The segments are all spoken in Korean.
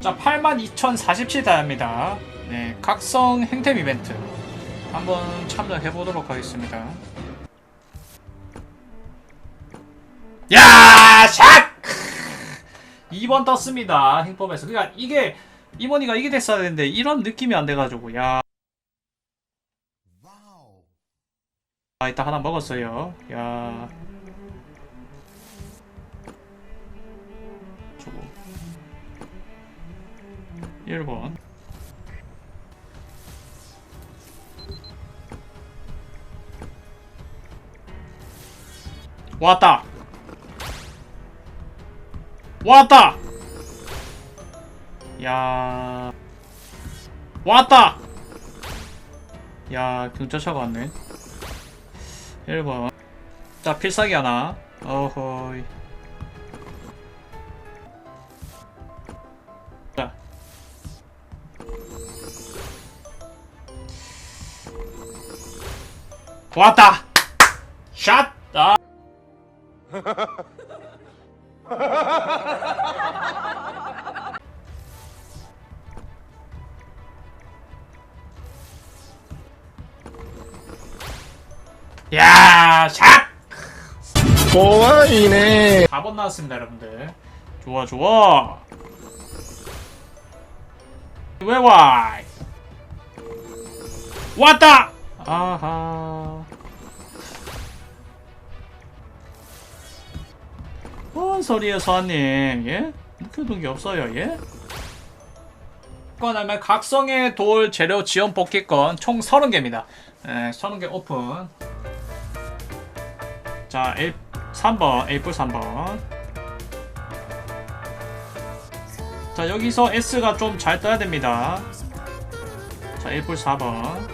자, 82,047다입니다. 네, 각성 행템 이벤트. 한번 참여해 보도록 하겠습니다. 야, 샷! 2번 떴습니다. 행법에서. 그러니까 이게 이모니가 이게 됐어야 되는데 이런 느낌이 안 돼가지고 야. 아, 이따 하나 먹었어요. 야. 저거. 1번 왔다 왔다 야 왔다 야 경찰차가 왔네 1번 자 필살기 하나. 어허이. 자. 왔다! 샷! 아. 빡치네 4번 나왔습니다 여러분들 좋아 좋아 왜 와? 왔다! 아하 뭔 소리예요 소아님 예? 묵혀둔 게 없어요 예? 하면 각성의 돌 재료 지원 뽑기권 총 30개입니다 예, 30개 오픈 자, 3번, A뿔 3번. 자, 여기서 S가 좀 잘 떠야 됩니다. 자, A뿔 4번.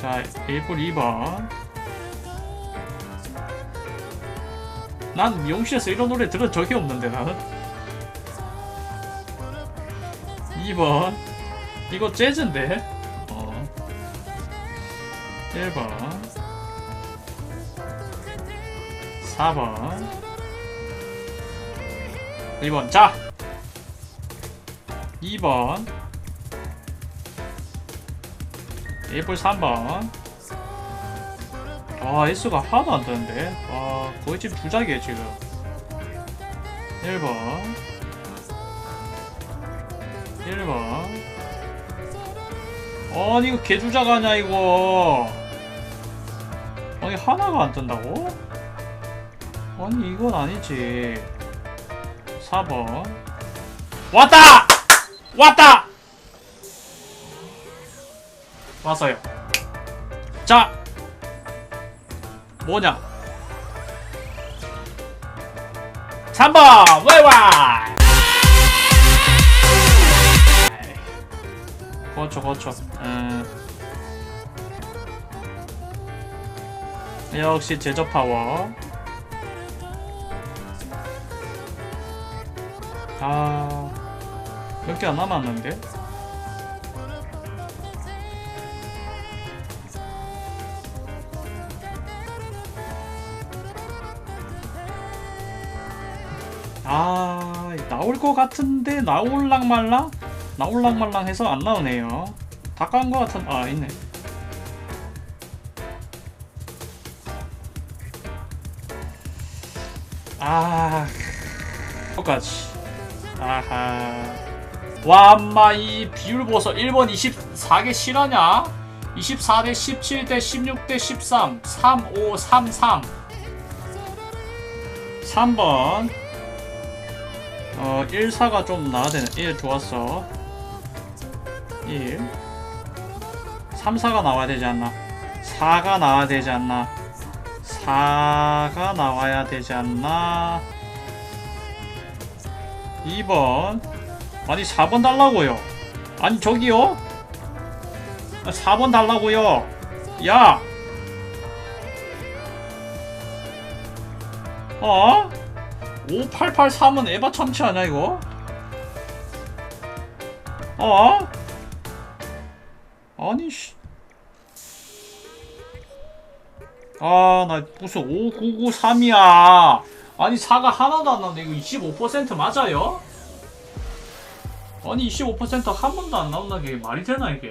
자, A뿔 2번. 난 미용실에서 이런 노래 들은 적이 없는데, 나는. 2번. 이거 재즈인데? 어. 1번. 4번. 1번 자! 2번. 1번 3번. 아 S가 하나도 안 되는데? 아 거의 지금 주작이에요 지금. 1번. 1번. 아니 이거 개주작 아냐 이거. 아니 하나가 안 뜬다고? 아니 이건 아니지. 4번. 왔다! 왔다! 왔어요. 자 뭐냐? 3번 왜와? 그렇죠 그렇죠. 음. 역시 제저 파워 아, 몇 개 안 남았는데? 아, 나올 것 같은데 나올랑 말랑? 나올랑 말랑 해서 안 나오네요. 다 깐 것 같은, 아, 있네. 아, 똑같이. 아하. 와, 엄마, 이 비율 보소. 1번 24개 실화냐? 24대 17대 16대 13. 3, 5, 3, 3. 3번. 어, 1, 4가 좀 나와야 되네. 1 좋았어. 1. 3, 4가 나와야 되지 않나? 4가 나와야 되지 않나? 4가 나와야 되지 않나? 2번 아니 4번 달라고요 아니 저기요 4번 달라고요 야 어? 5883은 에바 참치 아냐 이거? 어? 아니 씨 아, 나 무슨 5993이야. 아니, 4가 하나도 안 나오는데 이거 25% 맞아요? 아니, 25%한 번도 안 나온다. 게 말이 되나, 이게?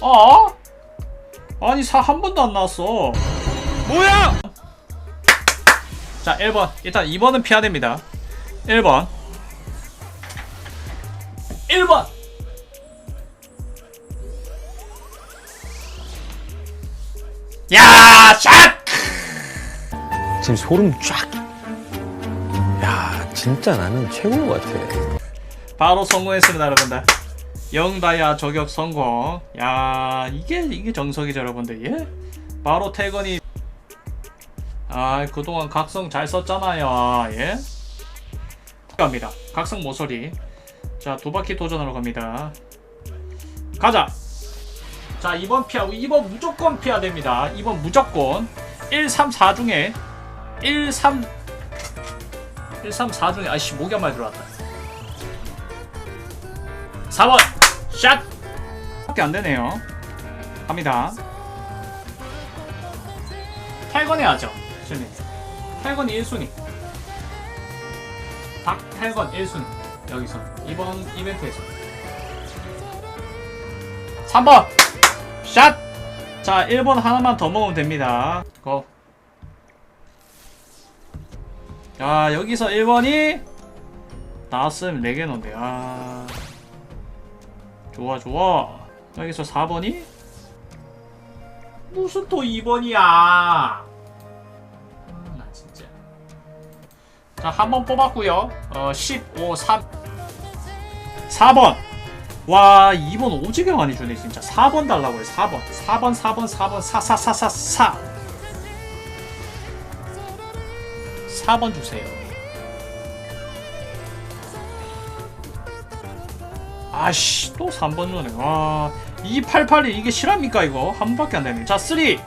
어? 아니, 4한 번도 안 나왔어. 뭐야? 자, 1번. 일단 2번은 피해야 됩니다. 1번. 1번! 야, 샷! 지금 소름 쫙. 야, 진짜 나는 최고인 것 같아. 바로 성공했습니다, 여러분들. 영다야 저격 성공. 야, 이게 이게 정석이죠, 여러분들. 예? 바로 태건이 아, 그동안 각성 잘 썼잖아요. 예? 갑니다. 각성 모서리. 자, 두 바퀴 도전하러 갑니다. 가자. 자, 2번 피하고 2번 무조건 피해야 됩니다. 2번 무조건 1, 3, 4 중에 1, 3 1, 3, 4 중에 아이씨 목이 한 마리 들어왔다. 4번 샷! 밖에 안 되네요. 갑니다. 8건 해야죠. 주님. 8건이 1순위. 닭 8건 1순위. 여기서. 이번 이벤트에서. 3번! 샷! 자, 1번 하나만 더 먹으면 됩니다. 고. 자, 여기서 1번이 나왔으면 4개 넣은데, 아. 좋아, 좋아. 여기서 4번이? 무슨 또 2번이야? 아, 나 진짜. 자, 한 번 뽑았고요. 어, 15, 3. 4번. 와, 2번 오지게 많이 주네, 진짜. 4번 달라고 해, 4번. 4번, 4번, 4번, 4, 4, 4, 4, 4. 4번 주세요. 아씨, 또 3번 주네. 와, 288이 이게 실합니까, 이거? 한 번밖에 안 되네. 자, 3, 2, 1.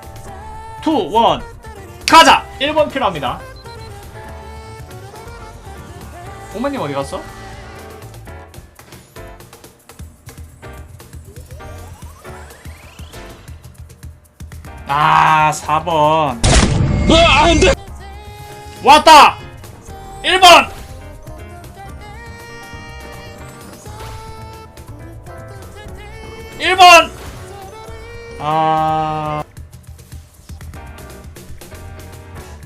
가자! 1번 필요합니다. 공마님 어디 갔어? 아, 4번. 안 돼! 왔다! 1번! 일번 아...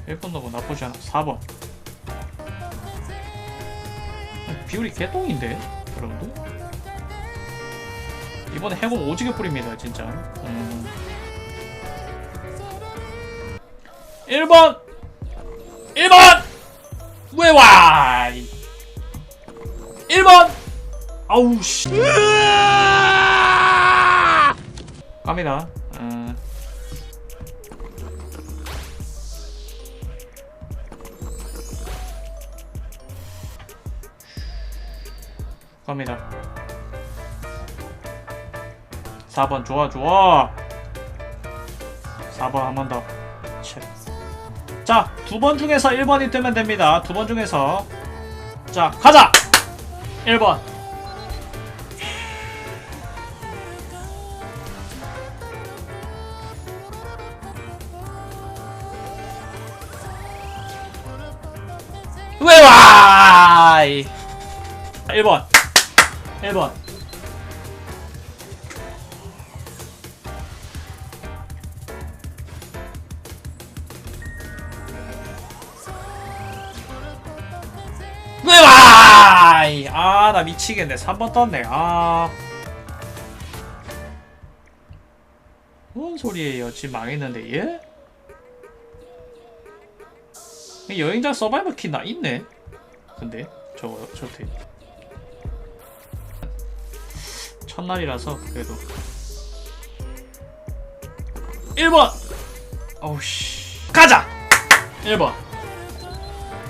1번도 뭐 나쁘지 않아. 4번. 비율이 개똥인데, 여러분들? 이번에 해공 오지게 뿌립니다, 진짜. 음. 1번! 1번! 왜 와! 1번! 아우, 씨. 갑니다. 어. 갑니다. 4번 좋아 좋아 4번 한 번 더. 切. 자, 두 번 중에서 1번이 뜨면 됩니다. 두 번 중에서. 자, 가자! 1번. 왜 와! 1번. 1번. 아, 나 미치겠네. 3번 떴네. 아. 뭔 소리예요? 지금 망했는데, 예? 여행자 서바이벌 키 나 있네. 근데 저거 저태 첫날이라서 그래도 1번 어우씨 가자 1번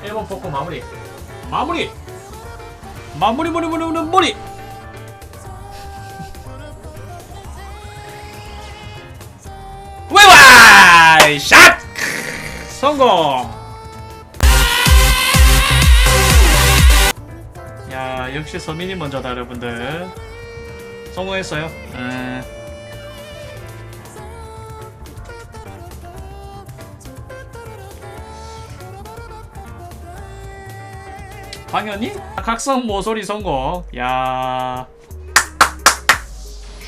1번 뽑고 마무리 마무리 마무리 무리 무리 무리 무리. 왜와? 샷! 성공! 야 역시 서민이 먼저다 여러분들. 성공했어요. 에... 당연히 각성 모서리 성공. 야.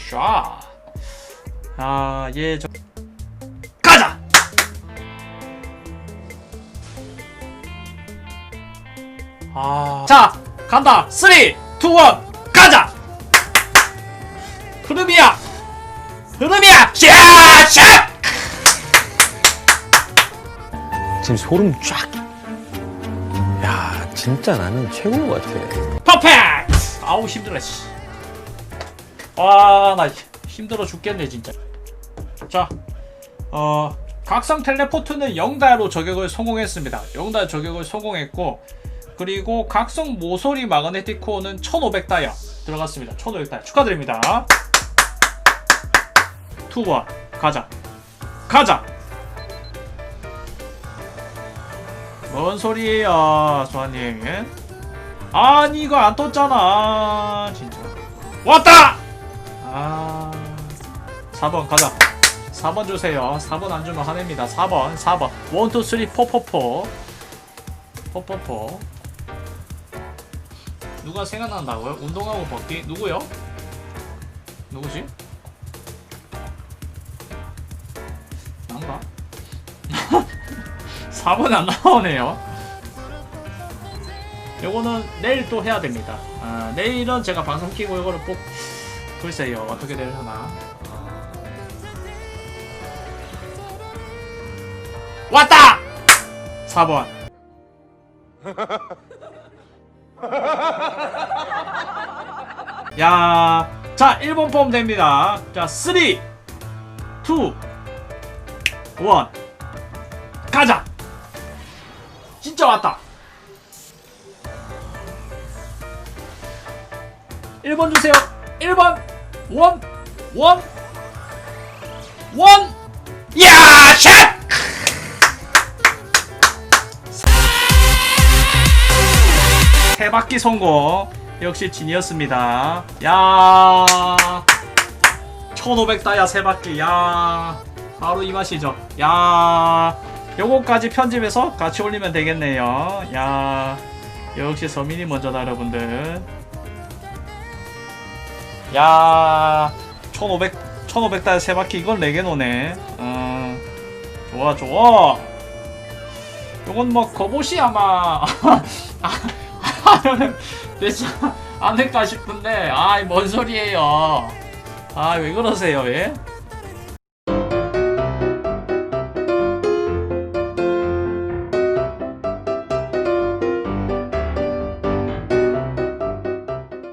샤. 아, 얘 저. 가자. 아. 자, 간다. 3 2 1 가자. 흐름이야. 흐름이야. 샤! 샤! 지금 소름 쫙. 야, 진짜 나는 최고인 것 같아. 퍼펙트! 아우 힘들어 씨. 와, 나 힘들어 죽겠네 진짜. 자, 어 각성 텔레포트는 영다로 저격을 성공했습니다. 영다 저격을 성공했고 그리고 각성 모서리 마그네틱 코어는 1500다이아 들어갔습니다. 1500다이아 축하드립니다. 투번 가자. 가자. 뭔 소리예요, 소아님? 예? 아니 이거 안 떴잖아 진짜 왔다 아 4번 가자 4번 주세요 4번 안 주면 화냅니다 4번 4번 1, 2, 3, 4, 4, 4 4, 4, 4 누가 생각난다고요? 운동하고 벗기? 누구요? 누구지? 난가? 4번 안 나오네요 요거는 내일 또 해야 됩니다. 아, 내일은 제가 방송 키고 이거를 꼭 글쎄요 어떻게 되려나. 아. 왔다. 4번. 야, 자 1번 폼 됩니다. 자 3, 2, 1 가자. 진짜 왔다. 1번 주세요. 1번. 원. 원. 원. 야, 샷! 세 바퀴 성공. 역시 진이었습니다. 야. 1500다야 세 바퀴. 야. 바로 이 맛이죠. 야. 요거까지 편집해서 같이 올리면 되겠네요. 야. 역시 서민이 먼저다 여러분들. 야, 1500, 1500달 세 바퀴 이걸 4개 노네. 어, 좋아, 좋아. 요건 뭐, 거봇이 아마, 하면은 되지 않을까 싶은데, 아이, 뭔 소리예요. 아, 왜 그러세요, 예?